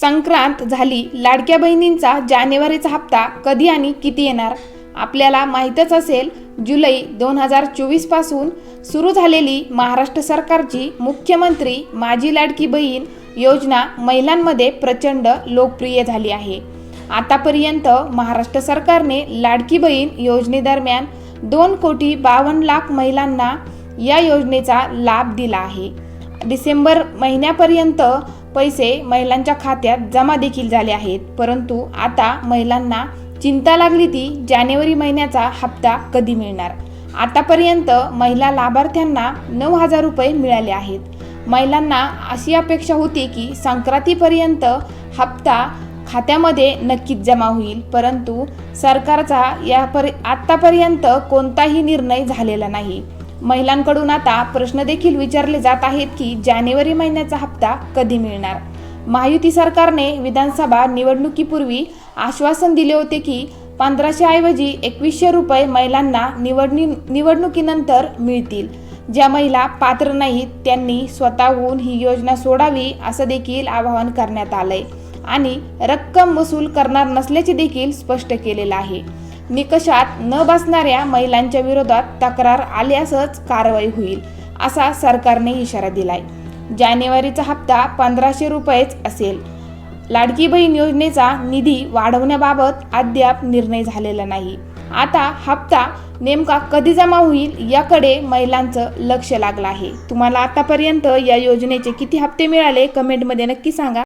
संक्रांत झाली. लाडक्या बहिणींचा जानेवारीचा हप्ता कधी आणि किती येणार? आपल्याला माहीतच असेल जुलै दोन हजार चोवीसपासून सुरू झालेली महाराष्ट्र सरकारची मुख्यमंत्री माझी लाडकी बहीण योजना महिलांमध्ये प्रचंड लोकप्रिय झाली आहे. आतापर्यंत महाराष्ट्र सरकारने लाडकी बहीण योजनेदरम्यान दोन कोटी बावन्न लाख महिलांना या योजनेचा लाभ दिला आहे. डिसेंबर महिन्यापर्यंत पैसे महिलांच्या खात्यात जमा देखील झाले आहेत. परंतु आता महिलांना चिंता लागली ती जानेवारी महिन्याचा हप्ता कधी मिळणार? आतापर्यंत महिला लाभार्थ्यांना नऊ हजार रुपये मिळाले आहेत. महिलांना अशी अपेक्षा होती की संक्रांतीपर्यंत हप्ता खात्यामध्ये नक्कीच जमा होईल. परंतु सरकारचा यापर आत्तापर्यंत कोणताही निर्णय झालेला नाही. महिलांकडून आता प्रश्न देखील विचारले जात आहेत की जानेवारी महिन्याचा हप्ता कधी मिळणार? महायुती सरकारने विधानसभा निवडणुकीपूर्वी आश्वासन दिले होते की पंधराशे ऐवजी एकवीसशे रुपये महिलांना निवडणी निवडणुकीनंतर मिळतील. ज्या महिला पात्र नाहीत त्यांनी स्वतःहून ही योजना सोडावी असं देखील आवाहन करण्यात आलंय. आणि रक्कम वसूल करणार नसल्याचे देखील स्पष्ट केलेलं आहे. निकषात न बसणाऱ्या महिलांच्या विरोधात तक्रार आल्यासच कारवाई होईल असा सरकारने इशारा दिलाय. जानेवारीचा हप्ता पंधराशे रुपयेच असेल. लाडकी बहीण योजनेचा निधी वाढवण्याबाबत अद्याप निर्णय झालेला नाही. आता हप्ता नेमका कधी जमा होईल याकडे महिलांचं लक्ष लागलं आहे. तुम्हाला आतापर्यंत या योजनेचे किती हप्ते मिळाले कमेंटमध्ये नक्की सांगा.